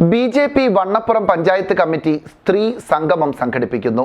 B J P Vannappuram panchayat committee സ്ത്രീ സംഗമം സംഘടിപ്പിക്കുന്നു.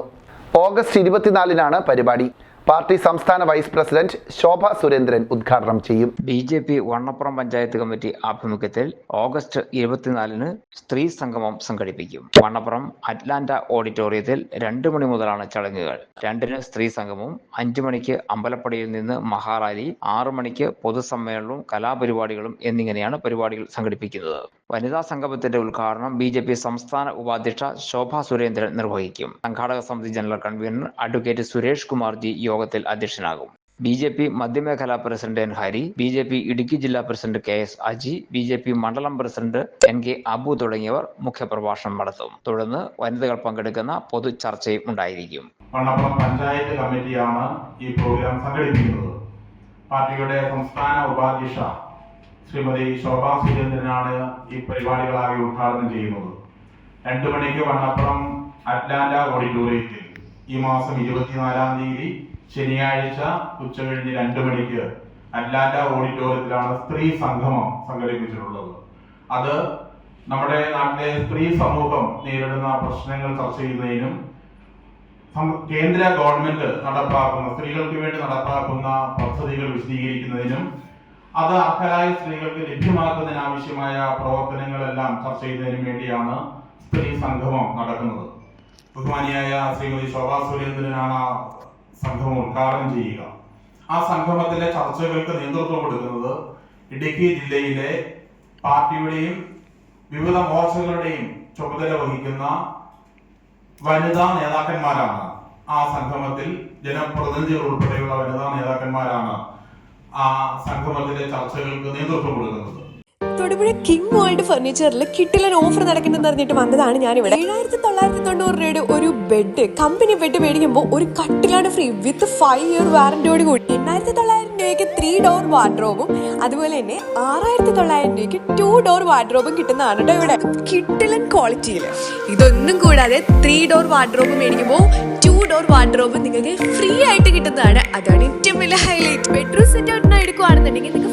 ഓഗസ്റ്റ് ഇരുപത്തിനാലിനാണ് പരിപാടി. പാർട്ടി സംസ്ഥാന വൈസ് പ്രസിഡന്റ് ശോഭ സുരേന്ദ്രൻ ഉദ്ഘാടനം ചെയ്യും. B J P Vannappuram panchayat committee ആഭിമുഖ്യത്തിൽ ഓഗസ്റ്റ് ഇരുപത്തിനാലിന് സ്ത്രീ സംഗമം സംഘടിപ്പിക്കും. വണ്ണപ്പുറം അറ്റ്ലാന്റ ഓഡിറ്റോറിയത്തിൽ രണ്ടു മണി മുതലാണ് ചടങ്ങുകൾ. രണ്ടിന് സ്ത്രീ സംഗമവും അഞ്ചു മണിക്ക് അമ്പലപ്പടിയിൽ നിന്ന് മഹാറാലി ആറു മണിക്ക് പൊതുസമ്മേളനവും കലാപരിപാടികളും എന്നിങ്ങനെയാണ് പരിപാടികൾ സംഘടിപ്പിക്കുന്നത്. വനിതാ സംഗമത്തിന്റെ ഉദ്ഘാടനം ബി ജെ പി സംസ്ഥാന ഉപാധ്യക്ഷ ശോഭ സുരേന്ദ്രൻ നിർവഹിക്കും. സംഘാടക സമിതി general convener advocate Suresh Kumarji യോഗത്തിൽ അധ്യക്ഷനാകും. B J P മധ്യമേഖലാ president N Hari B J P Idukki ജില്ലാ president K S Aji B J P മണ്ഡലം പ്രസിഡന്റ് എൻ കെ അബു തുടങ്ങിയവർ മുഖ്യപ്രഭാഷണം നടത്തും. തുടർന്ന് വനിതകൾ പങ്കെടുക്കുന്ന പൊതു ചർച്ചയും ഉണ്ടായിരിക്കും. വണ്ണപ്പുറം പഞ്ചായത്ത് കമ്മിറ്റിയാണ് ഈ പ്രോഗ്രാം സംഘടിപ്പിക്കുന്നത്. പാർട്ടിയുടെ സംസ്ഥാന ഉപാധ്യക്ഷ ശ്രീമതി ശോഭാ സുരേന്ദ്രനാണ് ഈ പരിപാടികളായി ഉദ്ഘാടനം ചെയ്യുന്നത്. രണ്ടു മണിക്ക് വണ്ണപ്പുറം അറ്റ്ലാന്റ ഓഡിറ്റോറിയത്തിൽ ഈ മാസം ഇരുപത്തിനാലാം തീയതി ശനിയാഴ്ച ഉച്ച കഴിഞ്ഞ് രണ്ടു മണിക്ക് അറ്റ്ലാന്റ ഓഡിറ്റോറിയത്തിലാണ് സ്ത്രീ സംഗമം സംഘടിപ്പിച്ചിട്ടുള്ളത്. അത് നമ്മുടെ നാട്ടിലെ സ്ത്രീ സമൂഹം നേരിടുന്ന പ്രശ്നങ്ങൾ ചർച്ച ചെയ്യുന്നതിനും കേന്ദ്ര ഗവൺമെന്റ് നടപ്പാക്കുന്ന സ്ത്രീകൾക്ക് വേണ്ടി നടപ്പാക്കുന്ന പദ്ധതികൾ വിശദീകരിക്കുന്നതിനും അത് അർഹരായ സ്ത്രീകൾക്ക് ലഭ്യമാക്കുന്നതിന് ആവശ്യമായ പ്രവർത്തനങ്ങളെല്ലാം ചർച്ച ചെയ്യുന്നതിനും വേണ്ടിയാണ് സ്ത്രീ സംഗമം നടക്കുന്നത്. ബഹുമാനിയായ ശ്രീമതി ശോഭാ സുരേന്ദ്രനാണ് ആ സംഗമം ഉദ്ഘാടനം ചെയ്യുക. ആ സംഗമത്തിലെ ചർച്ചകൾക്ക് നേതൃത്വം കൊടുക്കുന്നത് ഇടുക്കി ജില്ലയിലെ പാർട്ടിയുടെയും വിവിധ മോർച്ചകളുടെയും ചുമതല വഹിക്കുന്ന വനിതാ നേതാക്കന്മാരാണ് ആ സംഗമത്തിൽ ജനപ്രതിനിധികൾ ഉൾപ്പെടെയുള്ള വനിതാ നേതാക്കന്മാരാണ് ആ സംഗമത്തിന്റെ ചർച്ചകൾക്ക് നേതൃത്വം കൊടുക്കുന്നത്. തൊടുപുഴ കിങ് വേൾഡ് ഫർണിച്ചറിൽ കിട്ടിലൻ ഓഫർ നടക്കുന്നെന്ന് അറിഞ്ഞിട്ട് വന്നതാണ് ഞാൻ ഇവിടെ ഏഴായിരത്തി തൊള്ളായിരത്തി തൊണ്ണൂറ് രൂപയുടെ ഒരു ബെഡ് കമ്പനി ബെഡ് മേടിക്കുമ്പോൾ ഒരു കട്ടിലാണ് ഫ്രീ വിത്ത് ഫൈവ് ഇയർ വാറന്റിയോട് കൂടി. എണ്ണായിരത്തി തൊള്ളായിരം രൂപയ്ക്ക് ത്രീ ഡോർ വാർഡ്രോബും അതുപോലെ തന്നെ ആറായിരത്തി തൊള്ളായിരം രൂപയ്ക്ക് ടു ഡോർ വാർഡ്രോബും കിട്ടുന്നതാണ് കേട്ടോ ഇവിടെ. കിട്ടിലൻ ക്വാളിറ്റിയിൽ ഇതൊന്നും കൂടാതെ ത്രീ ഡോർ വാർഡ്രോബ് മേടിക്കുമ്പോൾ ടു ഡോർ വാർഡ്രോബ് നിങ്ങൾക്ക് ഫ്രീ ആയിട്ട് കിട്ടുന്നതാണ്. അതാണ് ഏറ്റവും വലിയ ഹൈലൈറ്റ് ബെഡ്റൂം സെറ്റ് ഔട്ടിനാണ് എടുക്കുകയാണെന്നുണ്ടെങ്കിൽ നിങ്ങൾക്ക്